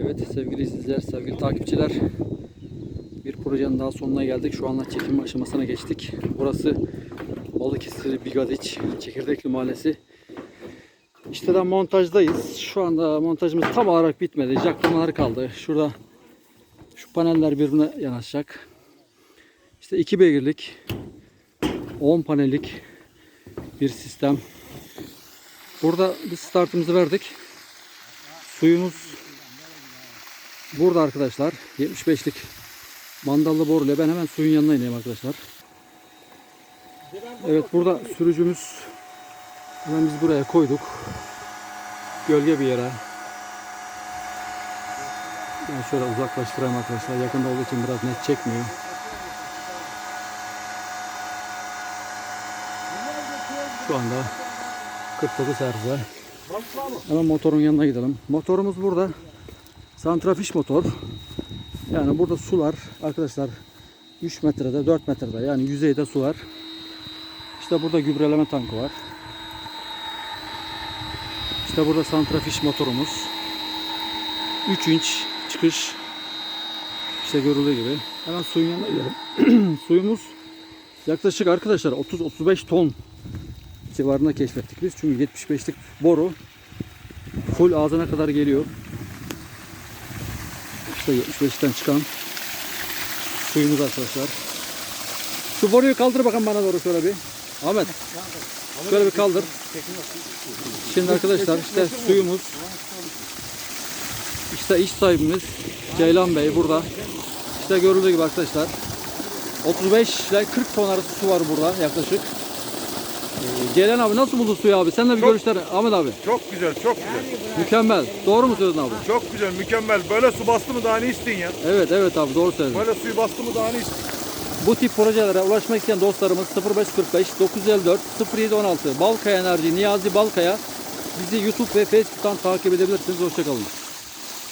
Evet sevgili izleyiciler, sevgili takipçiler. Bir projenin daha sonuna geldik. Şu anda çekim aşamasına geçtik. Burası Balıkesir Bigadiç Çekirdekli Mahallesi. İşte de montajdayız. Şu anda montajımız tam olarak bitmedi. Jaklamalar kaldı. Şurada şu paneller birbirine yanaşacak. İşte 2 beygirlik 10 panelik bir sistem. Burada biz startımızı verdik. Suyumuz burada arkadaşlar. 75'lik mandallı boruyla ben hemen suyun yanına ineyim arkadaşlar. Evet burada sürücümüz hemen biz buraya koyduk. Gölge bir yere. Ben şöyle uzaklaştırayım arkadaşlar. Yakında olduğu için biraz net çekmiyor. Şu anda 49 Hz'e. Hemen motorun yanına gidelim. Motorumuz burada. Santrafiş motor. Yani burada sular arkadaşlar 3 metrede 4 metrede yani yüzeyde su var. İşte burada gübreleme tankı var. İşte burada santrafiş motorumuz. 3 inç çıkış. İşte görüldüğü gibi. Hemen suyun yanına gidelim. Suyumuz yaklaşık arkadaşlar 30-35 ton civarında keşfettik biz. Çünkü 75'lik boru full ağzına kadar geliyor. İşte 75'ten çıkan suyumuz arkadaşlar. Şu boruyu kaldır bakalım bana doğru şöyle bir. Ahmet. Şöyle bir kaldır. Şimdi arkadaşlar işte suyumuz. İşte iş sahibimiz Ceylan Bey burada. İşte görüldüğü gibi arkadaşlar. 35 ile 40 ton arası su var burada yaklaşık. Ceylan abi nasıl buldun suyu abi? Sen de bir Çok- görüşler Ahmet abi. Çok güzel, çok güzel. Mükemmel. Doğru mu söyledin abi? Çok güzel, mükemmel. Böyle su bastı mı daha ne isteyin ya? Evet evet abi doğru söyledin. Böyle suyu bastı mı daha ne isteyin? Bu tip projelere ulaşmak isteyen dostlarımız 0545 954 0716 Balkaya Enerji Niyazi Balkaya bizi YouTube ve Facebook'tan takip edebilirsiniz. Hoşçakalın.